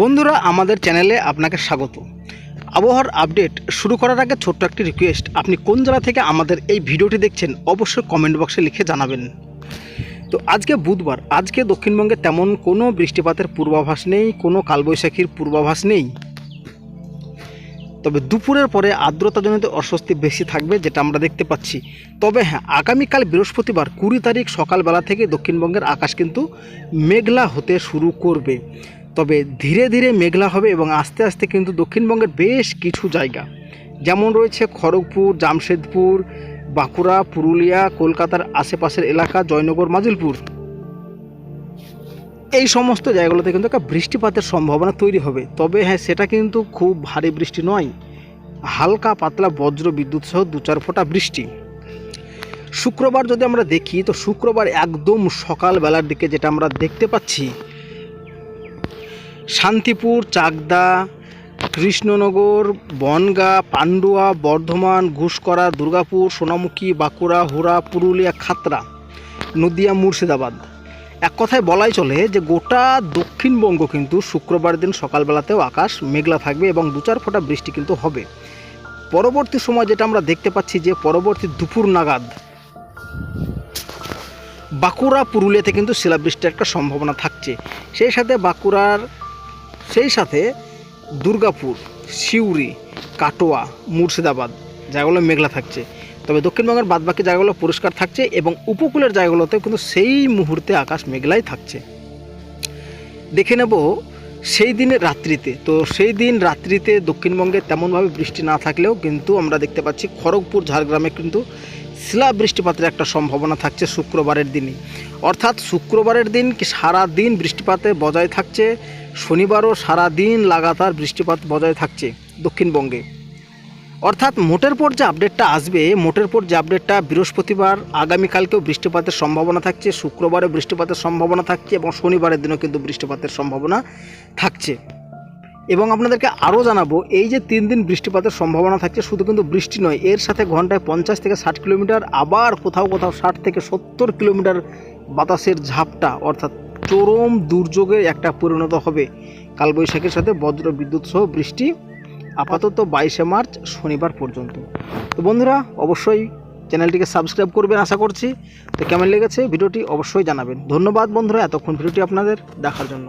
বন্ধুরা, আমাদের চ্যানেলে আপনাকে স্বাগত। আবহাওয়ার আপডেট শুরু করার আগে ছোট্ট একটি রিকোয়েস্ট আপনি কোন জেলা থেকে আমাদের এই ভিডিওটি দেখছেন অবশ্যই কমেন্ট বক্সে লিখে জানাবেন। তো আজকে বুধবার, আজকে দক্ষিণবঙ্গে তেমন কোনো বৃষ্টিপাতের পূর্বাভাস নেই, কোনো কালবৈশাখীর পূর্বাভাস নেই। তবে দুপুরের পরে আর্দ্রতাজনিত অস্বস্তি বেশি থাকবে, যেটা আমরা দেখতে পাচ্ছি। তবে হ্যাঁ আগামীকাল বৃহস্পতিবার কুড়ি তারিখ সকালবেলা থেকে দক্ষিণবঙ্গের আকাশ কিন্তু মেঘলা হতে শুরু করবে। তবে ধীরে ধীরে মেঘলা হবে এবং আস্তে আস্তে কিন্তু দক্ষিণবঙ্গের বেশ কিছু জায়গা, যেমন রয়েছে খড়গপুর, জামশেদপুর, বাঁকুড়া, পুরুলিয়া, কলকাতার আশেপাশের এলাকা, জয়নগর, মাজিলপুর। এই সমস্ত জায়গাগুলোতে কিন্তু একটা বৃষ্টিপাতের সম্ভাবনা তৈরি হবে। তবে হ্যাঁ সেটা কিন্তু খুব ভারী বৃষ্টি নয়। হালকা পাতলা বজ্র বিদ্যুৎ সহ দু চার ফোঁটা বৃষ্টি। শুক্রবার যদি আমরা দেখি, তো শুক্রবার একদম সকালবেলার দিকে যেটা আমরা দেখতে পাচ্ছি শান্তিপুর, চাকদা, কৃষ্ণনগর, বনগা, পান্ডুয়া, বর্ধমান, ঘুষকরা, দুর্গাপুর, সোনামুখী, বাঁকুড়া, হুড়া, পুরুলিয়া খাতরা নদিয়া, মুর্শিদাবাদ। এক কথায় বলাই চলে যে গোটা দক্ষিণবঙ্গ কিন্তু শুক্রবার দিন সকালবেলাতেও আকাশ মেঘলা থাকবে এবং দু চার ফোঁটা বৃষ্টি কিন্তু হবে। পরবর্তী সময় যেটা আমরা দেখতে পাচ্ছি যে পরবর্তী দুপুর নাগাদ বাঁকুড়া, পুরুলিয়াতে কিন্তু শিলাবৃষ্টির একটা সম্ভাবনা থাকছে। সেই সাথে বাঁকুড়ার সেই সাথে দুর্গাপুর, সিউড়ি, কাটোয়া, মুর্শিদাবাদ জায়গাগুলো মেঘলা থাকছে। তবে দক্ষিণবঙ্গের বাদবাকি জায়গাগুলো পরিষ্কার থাকছে এবং উপকূলের জায়গাগুলোতে কিন্তু সেই মুহূর্তে আকাশ মেঘলাই থাকছে। দেখে নেব সেই দিনের রাত্রিতে, তো সেই দিন রাত্রিতে দক্ষিণবঙ্গে তেমনভাবে বৃষ্টি না থাকলেও কিন্তু আমরা দেখতে পাচ্ছি খড়গপুর, ঝাড়গ্রামে কিন্তু শিলা বৃষ্টিপাতের একটা সম্ভাবনা থাকছে শুক্রবারের দিনই। অর্থাৎ শুক্রবারের দিন কি সারা দিন বৃষ্টিপাতে বজায় থাকছে? শনিবারও সারা দিন লাগাতার বৃষ্টিপাত বজায় থাকছে দক্ষিণবঙ্গে। অর্থাৎ মোটের পর যে আপডেটটা আসবে, মোটের পর যে আপডেটটা বৃহস্পতিবার, আগামীকালকেও বৃষ্টিপাতের সম্ভাবনা থাকছে শুক্রবারে বৃষ্টিপাতের সম্ভাবনা থাকছে এবং শনিবারের দিনও কিন্তু বৃষ্টিপাতের সম্ভাবনা থাকছে। এবং আপনাদেরকে আরও জানাব, এই যে তিন দিন বৃষ্টিপাতের সম্ভাবনা থাকছে, শুধু কিন্তু বৃষ্টি নয়, এর সাথে ঘন্টায় পঞ্চাশ থেকে ষাট কিলোমিটার, আবার কোথাও কোথাও ষাট থেকে সত্তর কিলোমিটার বাতাসের ঝাপটা, অর্থাৎ চরম দুর্যোগে একটা পরিণত হবে। কালবৈশাখীর সাথে বজ্র বিদ্যুৎ সহ বৃষ্টি আপাতত বাইশে মার্চ শনিবার পর্যন্ত। তো বন্ধুরা, অবশ্যই চ্যানেলটিকে সাবস্ক্রাইব করবেন আশা করছি। তো কেমন লেগেছে? ভিডিওটি অবশ্যই জানাবেন। ধন্যবাদ বন্ধুরা, এতক্ষণ ভিডিওটি আপনাদের দেখার জন্য।